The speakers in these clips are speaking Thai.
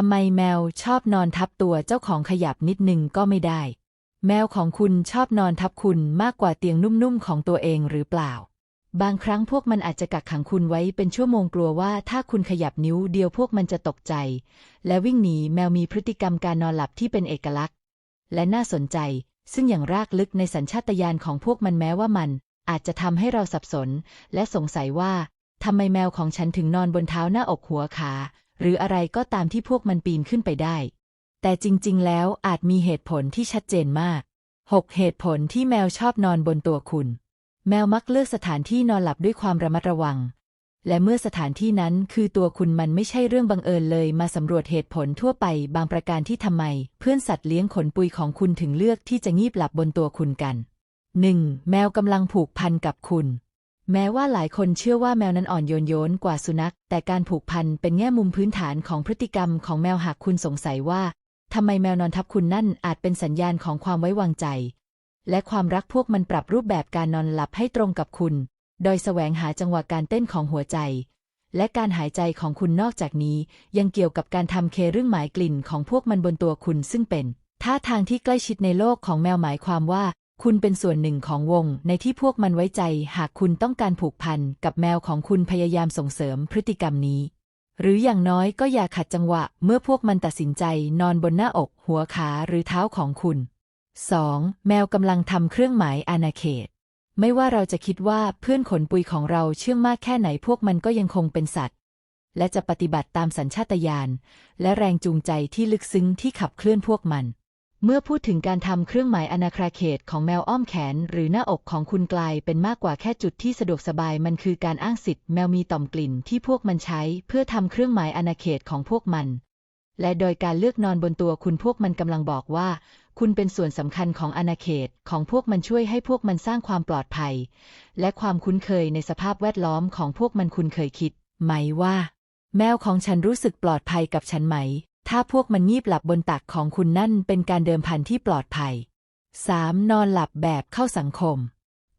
ทำไมแมวชอบนอนทับตัวเจ้าของขยับนิดนึงก็ไม่ได้ แมวของคุณชอบนอนทับคุณมากกว่าเตียงนุ่มๆของตัวเองหรือเปล่า บางครั้งพวกมันอาจจะกักขังคุณไว้เป็นชั่วโมงกลัวว่าถ้าคุณขยับนิ้วเดียวพวกมันจะตกใจ และวิ่งหนีแมวมีพฤติกรรมการนอนหลับที่เป็นเอกลักษณ์ และน่าสนใจ ซึ่งอย่างรากลึกในสัญชาตญาณของพวกมันแม้ว่ามัน อาจจะทำให้เราสับสน และสงสัยว่าทำไมแมวของฉันถึงนอนบนเท้าหน้าอกหัวขา หรืออะไรก็ตามที่พวกมันปีนขึ้นไปได้ แต่จริง ๆ แล้วอาจมีเหตุผลที่ชัดเจนมาก 6. เหตุผลที่แมวชอบนอนบนตัวคุณ แมวมักเลือกสถานที่นอนหลับด้วยความระมัดระวัง และเมื่อสถานที่นั้นคือตัวคุณมันไม่ใช่เรื่องบังเอิญเลย มาสำรวจเหตุผลทั่วไป บางประการที่ทำไม เพื่อนสัตว์เลี้ยงขนปุยของคุณถึงเลือกที่จะงีบหลับบนตัวคุณกัน 1. แมวกำลังผูกพันกับคุณ แม้ว่าหลายคนเชื่อว่าแมวนั้นอ่อนโยนโยนกว่าสุนัข แต่การผูกพันเป็นแง่มุมพื้นฐานของพฤติกรรมของแมวหากคุณสงสัยว่าทำไมแมวนอนทับคุณนั่นอาจเป็นสัญญาณของความไว้วางใจ และความรักพวกมันปรับรูปแบบการนอนหลับให้ตรงกับคุณ โดยแสวงหาจังหวะการเต้นของหัวใจ และการหายใจของคุณนอกจากนี้ ยังเกี่ยวกับการทำเคเรื่องหมายกลิ่นของพวกมันบนตัวคุณซึ่งเป็นท่าทางที่ใกล้ชิดในโลกของแมวหมายความว่า คุณเป็นส่วนหนึ่งของวงในที่พวกมันไว้ใจ หากคุณต้องการผูกพันกับแมวของคุณพยายามส่งเสริมพฤติกรรมนี้ หรืออย่างน้อยก็อย่าขัดจังหวะ เมื่อพวกมันตัดสินใจนอนบนหน้าอก หัวขาหรือเท้าของคุณ 2. แมวกำลังทำเครื่องหมายอาณาเขต ไม่ว่าเราจะคิดว่าเพื่อนขนปุยของเราเชื่องมากแค่ไหนพวกมันก็ยังคงเป็นสัตว์ และจะปฏิบัติตามสัญชาตญาณและแรงจูงใจที่ลึกซึ้งที่ขับเคลื่อนพวกมัน เมื่อพูดถึงการทำเครื่องหมายอนาณาเขตของแมวอ้อมแขน หรือหน้าอกของคุณกลายเป็นมากกว่าแค่จุดที่สะดวกสบายมันคือการอ้างสิทธิ์แมวมีต่อมกลิ่นที่พวกมันใช้ เพื่อทำเครื่องหมายอาณาเขตของพวกมัน และโดยการเลือกนอนบนตัวคุณพวกมันกำลังบอกว่า คุณเป็นส่วนสำคัญของอาณาเขตของพวกมันช่วยให้พวกมันสร้างความปลอดภัย และความคุ้นเคยในสภาพแวดล้อมของพวกมันคุณเคยคิด ไหมว่า แมวของฉันรู้สึกปลอดภัยกับฉันไหม ถ้าพวกมันงีบหลับบนตักของคุณนั่นเป็นการเดิมพันที่ปลอดภัย 3. นอนหลับแบบเข้าสังคม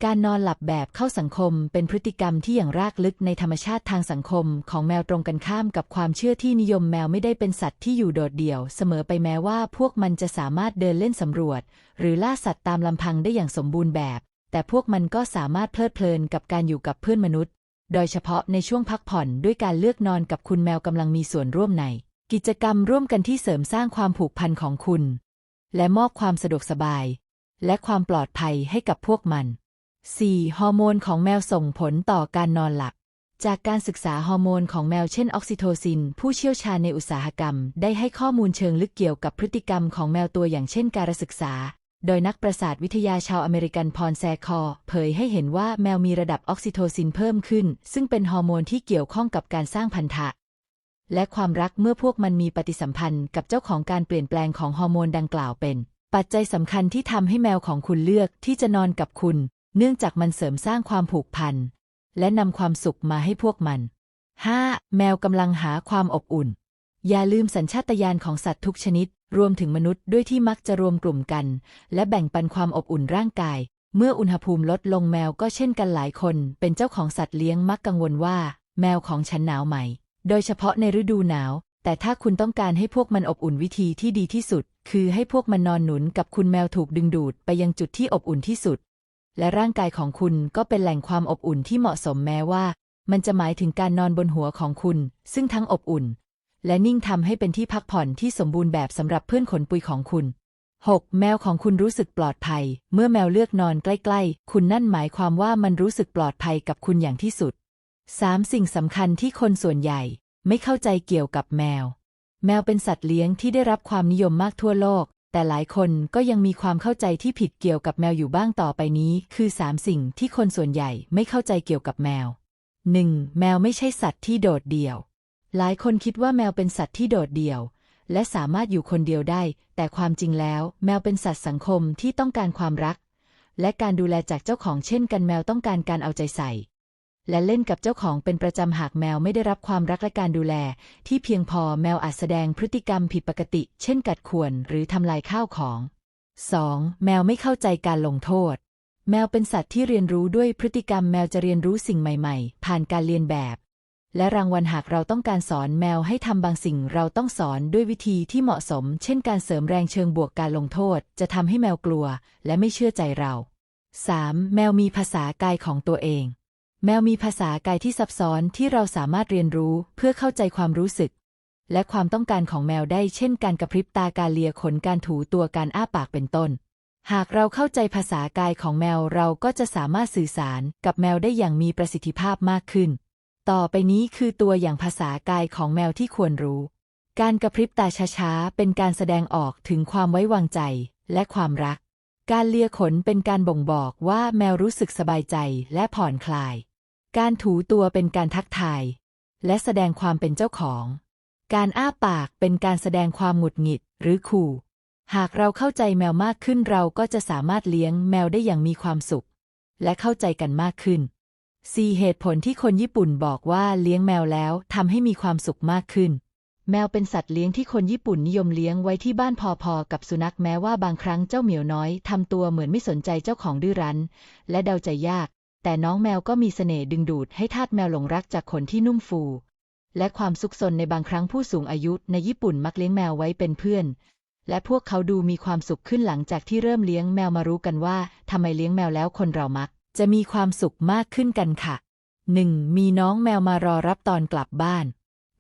การนอนหลับแบบเข้าสังคมเป็นพฤติกรรมที่อย่างรากลึกในธรรมชาติทางสังคมของแมวตรงกันข้ามกับความเชื่อที่นิยมแมวไม่ได้เป็นสัตว์ที่อยู่โดดเดี่ยว เสมอไปแม้ว่าพวกมันจะสามารถเดินเล่นสำรวจ หรือล่าสัตว์ตามลำพังได้อย่างสมบูรณ์แบบ แต่พวกมันก็สามารถเพลิดเพลินกับการอยู่กับเพื่อนมนุษย์ โดยเฉพาะในช่วงพักผ่อนด้วยการเลือกนอนกับคุณแมวกำลังมีส่วนร่วมใน กิจกรรมร่วมกันที่เสริมสร้างความผูกพันของคุณ และมอบความสะดวกสบาย และความปลอดภัยให้กับพวกมัน 4. ฮอร์โมนของแมวส่งผลต่อการนอนหลับ จากการศึกษาฮอร์โมนของแมวเช่นออกซิโทซิน ผู้เชี่ยวชาญในอุตสาหกรรม ได้ให้ข้อมูลเชิงลึกเกี่ยวกับพฤติกรรมของแมวตัวอย่างเช่นการศึกษา โดยนักประสาทวิทยาชาวอเมริกันพรแซคอ เผยให้เห็นว่าแมวมีระดับออกซิโทซินเพิ่มขึ้น ซึ่งเป็นฮอร์โมนที่เกี่ยวข้องกับการสร้างพันธะ และความรักเมื่อพวกมันมีปฏิสัมพันธ์กับเจ้าของการเปลี่ยนแปลงของฮอร์โมนดังกล่าวเป็น ปัจจัยสำคัญที่ทำให้แมวของคุณเลือกที่จะนอนกับคุณ เนื่องจากมันเสริมสร้างความผูกพันและนำความสุขมาให้พวกมัน 5. แมวกำลังหาความอบอุ่น อย่าลืมสัญชาตญาณของสัตว์ทุกชนิด รวมถึงมนุษย์ด้วยที่มักจะรวมกลุ่มกัน และแบ่งปันความอบอุ่นร่างกาย เมื่ออุณหภูมิลดลงแมวก็เช่นกันหลายคน เป็นเจ้าของสัตว์เลี้ยงมักกังวลว่า แมวของฉันหนาวไหม โดยเฉพาะในฤดูหนาว แต่ถ้าคุณต้องการให้พวกมันอบอุ่นวิธีที่ดีที่สุด คือให้พวกมันนอนหนุนกับคุณแมวถูกดึงดูดไปยังจุดที่อบอุ่นที่สุด และร่างกายของคุณก็เป็นแหล่งความอบอุ่นที่เหมาะสมแม้ว่า มันจะหมายถึงการนอนบนหัวของคุณ ซึ่งทั้งอบอุ่น และนิ่งทำให้เป็นที่พักผ่อนที่สมบูรณ์แบบสำหรับเพื่อนขนปุยของคุณ 6. แมวของคุณรู้สึกปลอดภัย เมื่อแมวเลือกนอนใกล้ ๆ คุณนั่นหมายความว่ามันรู้สึกปลอดภัยกับคุณอย่างที่สุด 3. สิ่งสำคัญที่คนส่วนใหญ่ไม่เข้าใจเกี่ยวกับแมว แมวเป็นสัตว์เลี้ยงที่ได้รับความนิยมมากทั่วโลก แต่หลายคนก็ยังมีความเข้าใจที่ผิดเกี่ยวกับแมวอยู่บ้างต่อไปนี้ คือ 3 สิ่งที่คนส่วนใหญ่ไม่เข้าใจเกี่ยวกับแมว 1. แมวไม่ใช่สัตว์ที่โดดเดี่ยว หลายคนคิดว่าแมวเป็นสัตว์ที่โดดเดี่ยว และสามารถอยู่คนเดียวได้ แต่ความจริงแล้ว แมวเป็นสัตว์สังคมที่ต้องการความรัก และการดูแลจากเจ้าของเช่นกันแมวต้องการการเอาใจใส่ และเล่นกับเจ้าของเป็นประจำหากแมวไม่ได้รับความรักและการดูแล ที่เพียงพอแมวอาจแสดงพฤติกรรมผิดปกติ เช่นกัดข่วนหรือทำลายข้าวของ 2. แมวไม่เข้าใจการลงโทษ แมวเป็นสัตว์ที่เรียนรู้ด้วยพฤติกรรมแมวจะเรียนรู้สิ่งใหม่ๆ ผ่านการเรียนแบบ และรางวัลหากเราต้องการสอนแมวให้ทำบางสิ่งเราต้องสอนด้วยวิธีที่เหมาะสม เช่น การเสริมแรงเชิงบวกการลงโทษ จะทำให้แมวกลัว และไม่เชื่อใจเรา 3. แมวมีภาษากายของตัวเอง แมวมีภาษากายที่ซับซ้อนที่เราสามารถเรียนรู้เพื่อเข้าใจความรู้สึก และความต้องการของแมวได้เช่นการกระพริบตาการเลียขนการถูตัวการอ้าปากเป็นต้น หากเราเข้าใจภาษากายของแมวเราก็จะสามารถสื่อสารกับแมวได้อย่างมีประสิทธิภาพมากขึ้น ต่อไปนี้คือตัวอย่างภาษากายของแมวที่ควรรู้ การกระพริบตาช้าๆเป็นการแสดงออกถึงความไว้วางใจและความรัก การเลียขนเป็นการบ่งบอกว่าแมวรู้สึกสบายใจและผ่อนคลาย การถูตัวเป็นการทักทาย และแสดงความเป็นเจ้าของ การอ้าปากเป็นการแสดงความหงุดหงิดหรือขู่ หากเราเข้าใจแมวมากขึ้นเราก็จะสามารถเลี้ยงแมวได้อย่างมีความสุข และเข้าใจกันมากขึ้น 4. เหตุผลที่คนญี่ปุ่นบอกว่าเลี้ยงแมวแล้วทำให้มีความสุขมากขึ้น แมวเป็นสัตว์เลี้ยงที่คนญี่ปุ่นนิยมเลี้ยงไว้ที่บ้านพอๆกับสุนัขแม้ว่าบางครั้งเจ้าเหมียวน้อยทำตัวเหมือนไม่สนใจเจ้าของดื้อรั้น และเดาใจยาก แต่น้องแมวก็มีเสน่ห์ดึงดูดให้ทาสแมวหลงรักจากขนที่นุ่มฟู และความซุกซนในบางครั้งผู้สูงอายุในญี่ปุ่นมักเลี้ยงแมวไว้เป็นเพื่อน และพวกเขาดูมีความสุขขึ้นหลังจากที่เริ่มเลี้ยงแมวมารู้กันว่าทำไมเลี้ยงแมวแล้วคนเรามัก จะมีความสุขมากขึ้นกันค่ะ 1. มีน้องแมวมารอรับตอนกลับบ้าน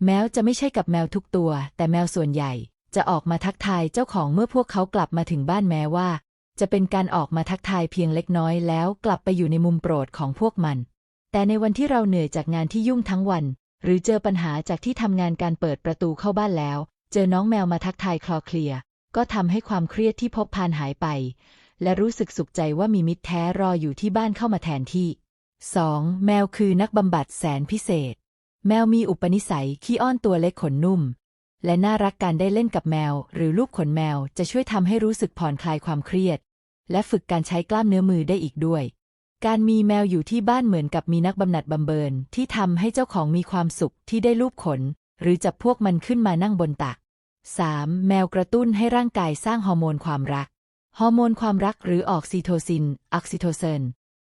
แม้จะไม่ใช่กับแมวทุกตัว แต่แมวส่วนใหญ่ จะออกมาทักทายเจ้าของเมื่อพวกเขากลับมาถึงบ้านแม้ว่า จะเป็นการออกมาทักทายเพียงเล็กน้อยแล้วกลับไปอยู่ในมุมโปรดของพวกมัน แต่ในวันที่เราเหนื่อยจากงานที่ยุ่งทั้งวัน หรือเจอปัญหาจากที่ทำงานการเปิดประตูเข้าบ้านแล้ว เจอน้องแมวมาทักทายคลอเคลียก็ทำให้ความเครียดที่พบพานหายไป และรู้สึกสุขใจว่ามีมิตรแท้รออยู่ที่บ้านเข้ามาแทนที่ 2. แมวคือนักบำบัดแสนพิเศษ แมวมีอุปนิสัยขี้อ้อนตัวเล็กขนนุ่ม และน่ารักการได้เล่นกับแมว หรือลูบขนแมวจะช่วยทำให้รู้สึกผ่อนคลายความเครียด และฝึกการใช้กล้ามเนื้อมือได้อีกด้วย การมีแมวอยู่ที่บ้านเหมือนกับมีนักบำนัดบำเบินที่ทำให้เจ้าของมีความสุขที่ได้ลูบขน หรือจับพวกมันขึ้นมานั่งบนตัก 3. แมวกระตุ้นให้ร่างกายสร้างฮอร์โมนความรัก ฮอร์โมนความรักหรือออกซิโทซินออกซิโทเซน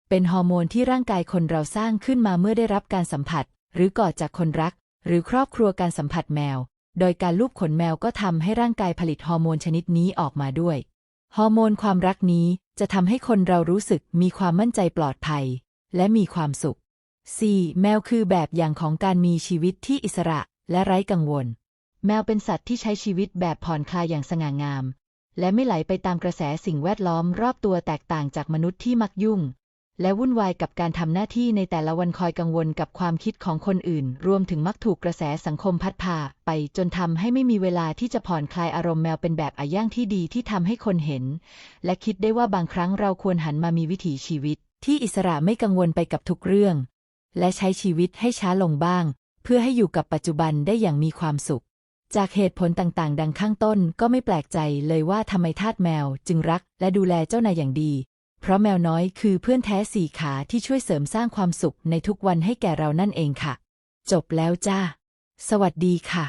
เป็นฮอร์โมนที่ร่างกายคนเราสร้างขึ้นมาเมื่อได้รับการสัมผัส หรือกอดจากคนรัก หรือครอบครัวการสัมผัสแมว โดยการลูบขนแมวก็ทำให้ร่างกายผลิตฮอร์โมนชนิดนี้ออกมาด้วย ฮอร์โมนความรักนี้จะทำให้คนเรารู้สึกมีความมั่นใจปลอดภัย และมีความสุข 4. แมวคือแบบอย่างของการมีชีวิตที่อิสระและไร้กังวล แมวเป็นสัตว์ที่ใช้ชีวิตแบบผ่อนคลายอย่างสง่างาม และไม่ไหลไปตามกระแสสิ่งแวดล้อมรอบตัวแตกต่างจากมนุษย์ที่มักยุ่ง และวุ่นวายกับการทำหน้าที่ในแต่ละวันคอยกังวลกับความคิดของคนอื่น รวมถึงมักถูกกระแสสังคมพัดพาไปจนทำให้ไม่มีเวลาที่จะผ่อนคลายอารมณ์แมวเป็นแบบอาย่างที่ดีที่ทำให้คนเห็น และคิดได้ว่าบางครั้งเราควรหันมามีวิถีชีวิต ที่อิสระไม่กังวลไปกับทุกเรื่อง และใช้ชีวิตให้ช้าลงบ้าง เพื่อให้อยู่กับปัจจุบันได้อย่างมีความสุขจากเหตุผลต่างๆ ดังข้างต้นก็ไม่แปลกใจเลยว่าทำไมทาสแมวจึงรักและดูแลเจ้านายอย่างดี เพราะแมวน้อยคือเพื่อนแท้สี่ขาที่ช่วยเสริมสร้างความสุขในทุกวันให้แก่เรานั่นเองค่ะ จบแล้วจ้า สวัสดีค่ะ